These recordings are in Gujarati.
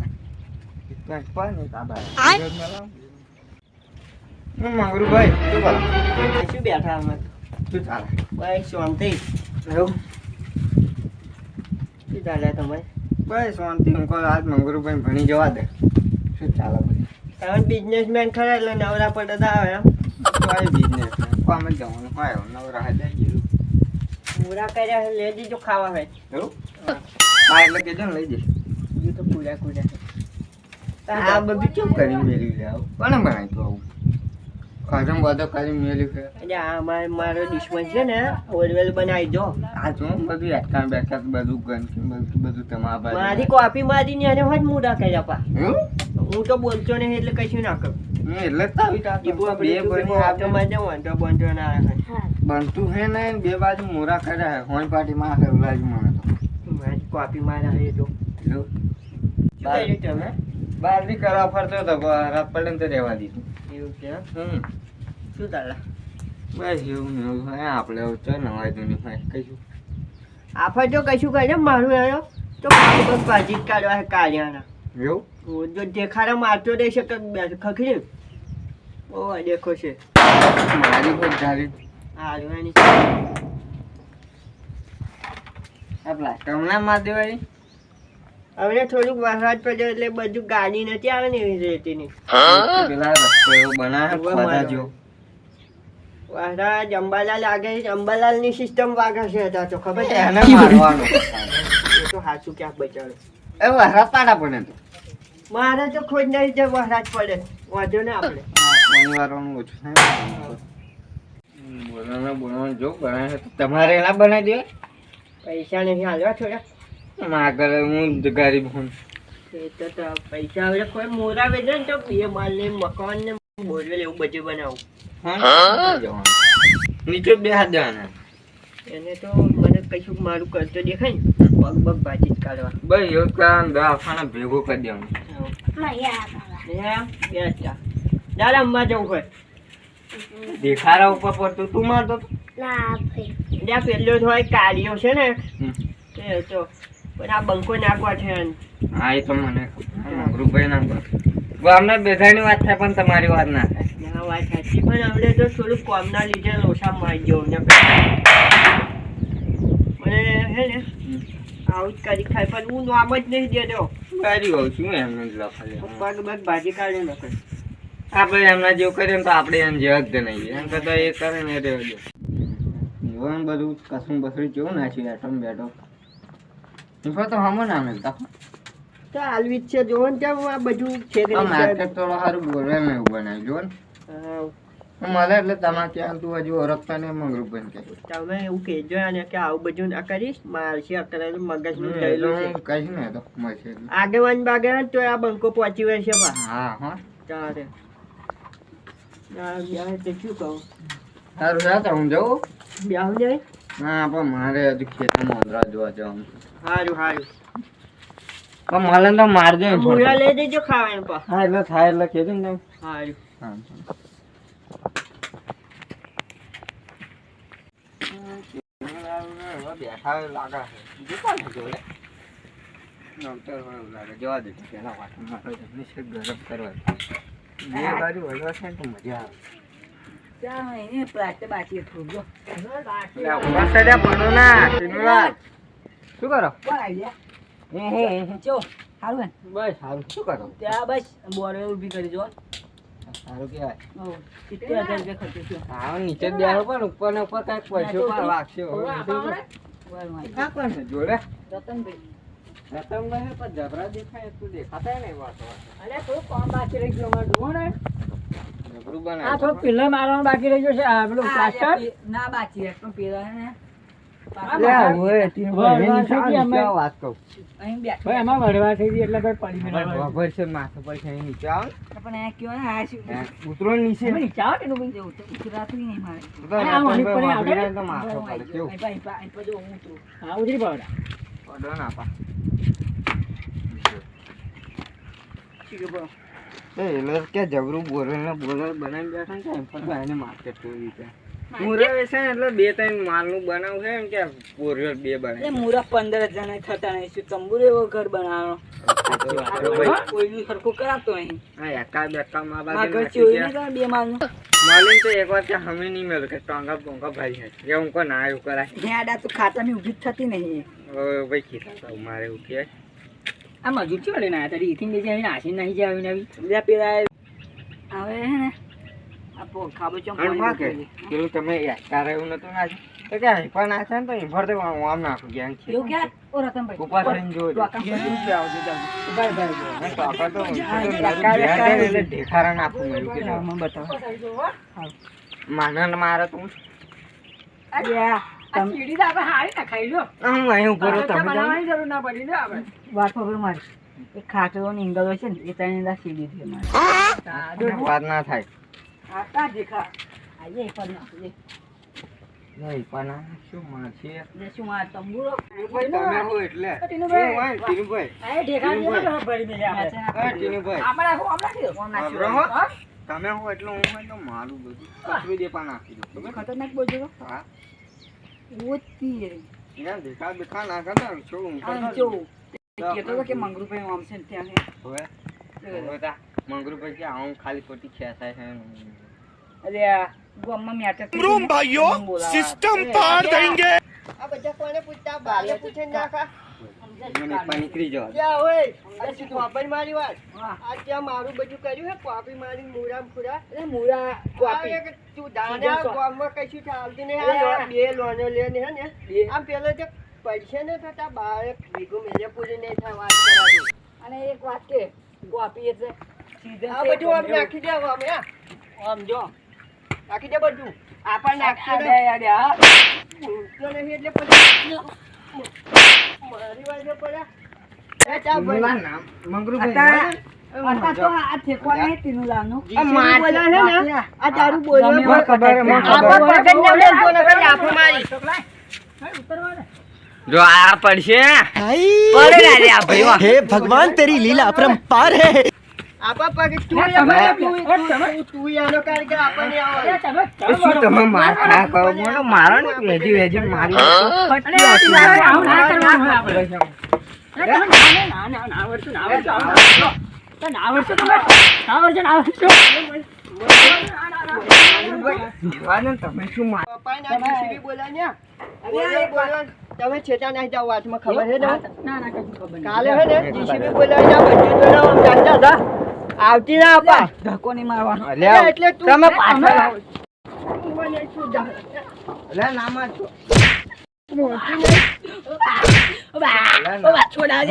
ને કાંઈ પાણી તાબા હું મંગરુભાઈ શું કરો? શું બેઠા અમે? શું ચાલે? બસ શાંતિ. એવું? શું ચાલે તમે બસ શાંતિ. હું કહું આજ મંગરુભાઈ ભણી જવા દે. શું ચાલે ભાઈ તમે બિઝનેસમેન ખરા એટલે નવરા આવે એમ? કઈ બિઝનેસ કામ જ જવાનું. આવ્યો નવરા હાથે ગયેલું પૂરા કર્યા લઈ દીજો ખાવા હોય એવું? હા એટલે કીધું ને લઈ જઈશ. બીજું તો પૂરા પૂરા આ બધું કેમ કરી મેળવી લે? આવું કોને બનાવી તું આવું? ખરમ બધો કરી મેળવી છે એટલે આ મારે મારો દુશ્મન છે ને ઓરવેલ બનાવી દો. આ શું બધું એકાન બેઠક બધું ગંદકી બધું બધું તમારા બાજુ. મારી કોપી મારીને એને હોય મૂડા કર્યા પા? હું તો બોલતો નહીં એટલે કશું ના કરું. એટલે જ માં ના બનતું હે ને બે બાજુ મોરા કર્યા હોય હોઈ પાટીમાં મને તો મારી કોપી મારા એ તો એવું? તમે બહાર બી કરવા ફરતો હતો પણ રાત પડે તો રહેવા દીધું. એવું કે હમ. શું ચાલે? બસ એવું ને એવું. હોય આપણે હવે ચો નવાઈ જૂની હોય કહીશું. આપણે જો કશું કરે મારું આવ્યો તો બસ ભાજી કાઢવા છે કાઢ્યાના એવું? જો દેખાડા મારતો રહેશે તો બે- ખખડી ઓ દેખો છે. મારી કોઈ ધારી. આ જોવાની આ પ્લાસ્ટર ના માર દેવાય. હવે થોડુંક વરસાદ પડ્યો એટલે બધું ગાડી નથી આવે ને એવી રેતીની. પેલા રસ્તો એવો બનાવે ઊભો ખોદા મારો. અંબાલાલની સિસ્ટમ વાગે છે હતા તો ખબર છે? એને મારવાનો. તો હાચું ક્યાંક બચાડો એ વરસાદ પાડા પડે તો. મારે તો ખોજ નહીં જે વરસાદ પડે. વાંધો ને આપણે. પાણી વાળવાનું ઓછું થાય બોલવાનું બોલવાનું જો બનાવે તમારે એના બનાવી દે. પૈસા નહીં હાલવા થોડા. કરે હું જ ગરીબ હું એ તો તો પૈસા હવે કોઈ મોરા વેચે ને તો બે માલ ને મકાન ને બોરવેલ એવું બધું બનાવું. નીચે બે હાથ દેવાના. એને તો મને કશું મારું કરતો દેખાય ને પગ પગ ભાજી જ કાઢવા બસ એવું કામ દવાખાના ભેગું કરી દેવાનું. દાદા અંબા જવું હોય. દેખાડા ઉપર પડતું તું મારતો પેલો તો હોય કાળિયો છે ને એ તો પણ આ બંકો નાખવા છે. હા એ તો મને રૂપિયા ના પડે બેધાની વાત થાય પણ તમારી વાત ના થાય. વાત સાચી. પણ આપણે તો થોડુંક કોમના લીધે લોસા મારી જવું ને મને હે ને આવું જ કરી ખાય પણ હું નામ જ નહીં દેતો. ગાડી હોઉં છું એમને જ લખાડી પગ ભાજી કાઢી નાખે આપણે એમના જેવું કરીએ ને તો આપણે એમ જેવા જ નહીં એમ કરતા એ કરે ને રહેવા દે. જીવન બધું કશું બસું કેવું નાખ્યું એટમ બેટો તો હમો ના મળતા તો આલવી છે. જોવો ને ત્યાં આ બધું છે કે માર્કેટ થોડો સારું બોલવા ને એવું બનાવ્યું. જો ને. મળે એટલે તમારે ત્યાં તું હજુ ઓળખતા ને મંગરૂપ બન કે તમે એવું કહેજો અને કે આવું બધું ના કરીશ. મારશે અત્યારે મગજનું નું થયેલું છે. હું ને તો મળશે. આગેવાન બાગેવાન તો આ બંકો પહોંચી વળશે હા હા. ચાલે આ તે શું કહું? સારું સારું હું જવું બ્યાહ જાય હા પણ મારે હજુ ખેતરમાં જોવા જવાનું હારું સારું પણ મળે ને તો મારજો એમ લઈ દેજો ખાવાનું પા. હા એટલે થાય એટલે કહેજો ને તમે હા બેઠા લાગે બીજું કોણ જોડે? નવતર હોય લાગે જવા દે પેલા વાત મારો જમણી છે ગરમ કરવા બે બાજુ હલવા છે ને તો મજા આવે ના શીનુલાલ. શું કરો? હું હું હું. બસ સારું શું કરો? સારું કહેવાય. હા નીચે જ બેસો પણ ઉપર ને ઉપર કંઈક પૈસો પણ લાગશે આ કોણ છે? જોડે? રતન નહીં પણ જબરા દેખાય તું દેખાતા નહીં વાતો બનાવ્યું. પેલા બાકી રહી ગયું છે આ ના? બાકી એટલું પેલા ને લે હવે તીન ભાઈ એની શા નીચે આવો વાત કહું. અહીં બેઠ ભાઈ એમાં વળવા થઈ ગઈ એટલે ભાઈ પડી હવે ખબર છે ને. આ ને નીચે નીચે ને. જબરું બોરલ ને બોરલ બનાવી બેઠા ને માર્કેટ કેવી પણ જોઈ છે ને એટલે બે ત્રણ માલનું બનાવું છે એમ કે બોરિયલ બે બને એટલે મૂરા પંદર જણા થતા નહીં શું તંબુર એવો ઘર બનાવવાનો? કોઈનું સરખું કરાવતો નહીં. હા એકા બેકા મા બાજુ ઘર ચોરી બે માલનું માલિન તો એક વાર કે હમે નહીં મળે કે ટોંગા બોંગા ભાઈ છે કે હું કો ના એવું કરાય. હેડા તો ખાતાની ઊભી ઊભી થતી નહીં ઓય ભાઈ કીધા તા મારે એવું આ મજૂર ચેવા ના તારી એથી બેસી આવીને આશી નહીં આવી બીજા પેલા હવે હે ને આ પો ખાબો ચમ અને માં કે પેલું તમે એકા એવું નતું નાખ્યું? તો કે અહીં પણ નાખે ને તો અહીં ભરતે હું આમ નાખું ગેંગ છે. ક્યાં? રતનભાઈ થઈને જોજો. તો તો તો ઢેખારા નાખું મેં બતાવો. મારે તો. વાત ખબર મારી. એ ખાટલો ને હોય છે ને એ ત્રણ સીડી છે મારે. વાત ના થાય. આટા દેખા આજે પણ નાખજે. નહીં પણ શું માં છે જે શું મારે તંબુરો તમે હો એટલે ટીનુભાઈ. હું ટીનુભાઈ. ઢેકા ભરી ટીનુભાઈ. દો. દો. હો? તમે હો એટલે હું હોય તો મારું બધું કચરું દે પણ નાખી દઉં તમે ખતરનાક બોલજો. હા. દેખા દેખા ના કરતા શું હું કરતો કે મંગરુભાઈ આમ છે ને ત્યાં. હવે હવે તા મંગરુભાઈ આવું ખાલી ખોટી ખેંચાય છે અરે આ મેટર રૂમ ભાઈઓ સિસ્ટમ પાર દેંગે આ બધા કોને પૂછતા બાલે પૂછે ને નાખા મને પાણી નીકળી જવા. ક્યાં હોય આ શું કોપર મારી વાત આ ત્યાં મારું બધું કર્યું હે કોપી મારી મુરામ ખુરા અરે મુરા કોપી. એક તું દાણા સીધો સો. કશું ચાલતું નહીં આ. બે લોનો લે ને હે ને. આમ પેલો જે પૈસે ને થતા બાળક ભેગું મેલે પૂરી નહીં થાય વાત કરાવી અને એક વાત કે કોપી એટલે આ બધું આમ નાખી દે આમ હે. આમ જો. નાખી દે બધું. આપણ હા. નહીં એટલે પછી મારી વાજે પડ્યા. આ તારું જો પડશે. ભગવાન ને લીલા પરમ પાર વાહ. આપા તમે માર ખા કરો મને મારો ને વેજી વેજી તમે છેટા નાખી જાવ વાતમાં ખબર છે કાલે હે ને જીસીબી બોલાવી જાવ આવતી ના આપા ધક્કો નહીં મારવાનો. એટલે તું તમે પાછળ આવો. મને શું જા- અલ્યા, ના માર છો. છોડા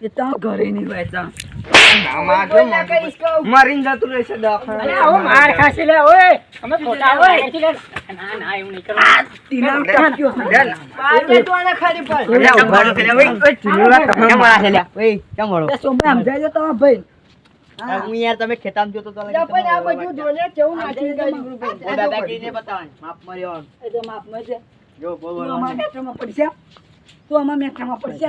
દે, મારી જશે, મારી મારી. દે. છોડે તો રહેશે નહીં. એ તો ઘરે નહીં હોય તો. ના માર છો, કોઈ ના કહીશ કહું. મરીને જતું રહેશે દવાખાને. માર ખાશે લે, ઓય. અમે ખોટા હોય. ના, ના, એવું નહીં કરવાનું. તીના ટક્યો છે. અલ્યા, ના. બહાર બેસવાના ખરી પણ. અલ્યા, ઊભા રહો, અલ્યા, ઓય, ઓય, તમે મારા છે, અલ્યા. ઓય, કેમ વળો? એ સમજાય છે તમારા ભાઈ. હું યાર તમે ખેતામાં જોતો તો જા પણ આ બધું કેવું નાખી માર્યો એ તો. જો બોલો તું અમારા. મેટ્રોમાં પડશે તો અમારા મેટ્રોમાં પડશે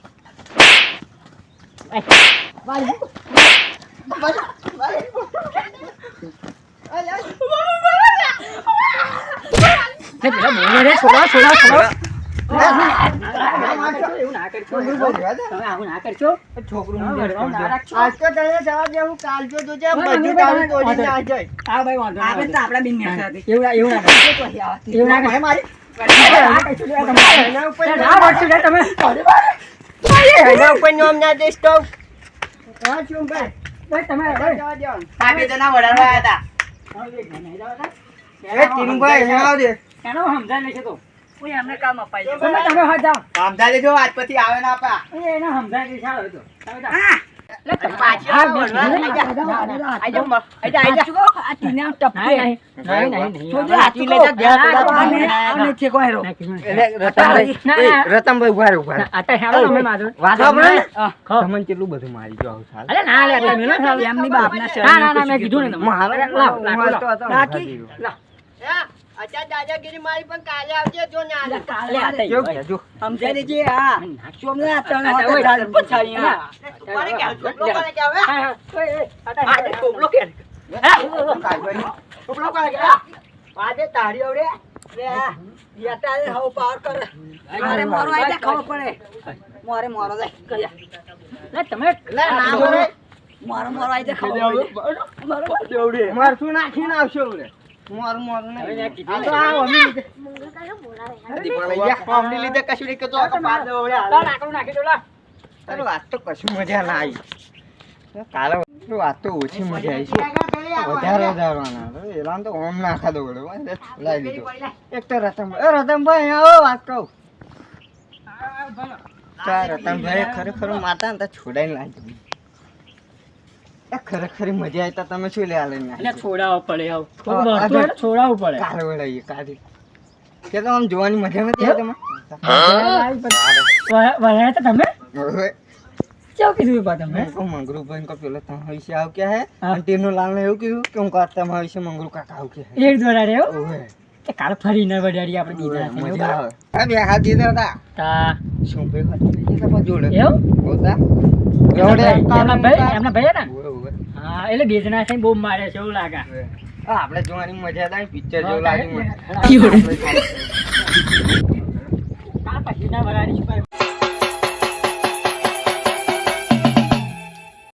બસ Vai. Vai. બોલે Olha. છોડા છોડા છોડા છોકરું આવું મુંજાર ના કરજો. રાખશો. આજ તો તને જવા દેવું કાલ જો જોજે ના, ના, બધું ના, તારું ના, તોડી ના, ના જાય હા ભાઈ વાંધો આપણે તો આપણા બિન એવું એવું એવું ના મારી તમે એના ઉપર નામ ના હા ભાઈ ભાઈ તમારે ભાઈ જવા. આ બે જણા હતા એ સમજાય નહીં છે તો. કોઈ એમને કામ અપાઈ દે તમે તમે હા જાઓ. કામ થાય આજ પછી આવે ના આપા. એ એને સમજાય નહીં તો. તમે રતનભાઈ ઊભા ઊભા તમને કેટલું બધું મારી ગયો અરે ના લે એમની બાપના ના, ના, મેં કીધું ને તમને. મારે મારે અત્યારે દાદાગીરી મારી પણ કાલે આવજે જો ને આલે. કાલે આ તઈ. કેવું કે જો. સમજાય દેજે, હા. નાખશો અમને આ હોતે તઈ. ચાલ પછાડી, હા. કોને કહેવું? છોકરો કોને કહેવું, હે? હા, આ કોમલો કે. છોકરો કોને કે આજે તારી આવડે. યાતાએ હવ પાર કરે. મારે મારો આઈ ખબર પડે. મારે મોરો જાય. લે, તમે લે, ના મારો મારો મોરો આઈ ખબર પડે. શું નાખીને આવશો હવે. મારું મારું નહીં. આ તો આ અમી લીધે. દીપક યા, અમને લીધે કશું નહીં કહેતો. તો પાછો આવડે હાલે. લાવ, લાકડું નાખી દો, લાવ. અરે વાત તો કશું મજા ના આવી કાલે વાત તો ઓછી મજા આવી છે વધારે વધારવાના તો તો ઓમ નાખા દો વાંધે લાવી દીધો એક તો રતનભાઈ રતનભાઈ આવો વાત કહું રતનભાઈ ખરેખર માતા ને તો છોડાઈને લાવી એ ખરેખર મજા આવી તો તમે શું લેવા લઈને એટલે છોડાવવો પડે આવ. થોડું હોય ને છોડાવવું પડે. કાલે વળાઈએ કાલે કે તો આમ જોવાની મજા નથી આવી તમે વહે તો તમે? તમે કીધું બા તમે? કો કહું મંગરુભાઈ કો પેલા તમારા વિશે આવું કે હે. અને તેનું લાલ એવું કીધું કે હું કહું તમારા વિશે મંગરુ કાકા આવ કે હે. દ્વારા રે એવું? કે કાલ ફરી ફરીને વડાડી આપણે દીધા છે. મજા આવે. આ બે હાથ દીધા હતા. તા. શું ખાતી નહીં તમારા જોડે? એવું? હોતા? ભાઈ એમના ભાઈ એમના ભાઈ ને? હા એટલે બિઝનેસ થઈને બહુ મારે છે એવું લાગે. આપણે જોવાની મજા થાય પિક્ચર જેવું લાગે લાગ્યું મને. કાલ પછી ના વડાડી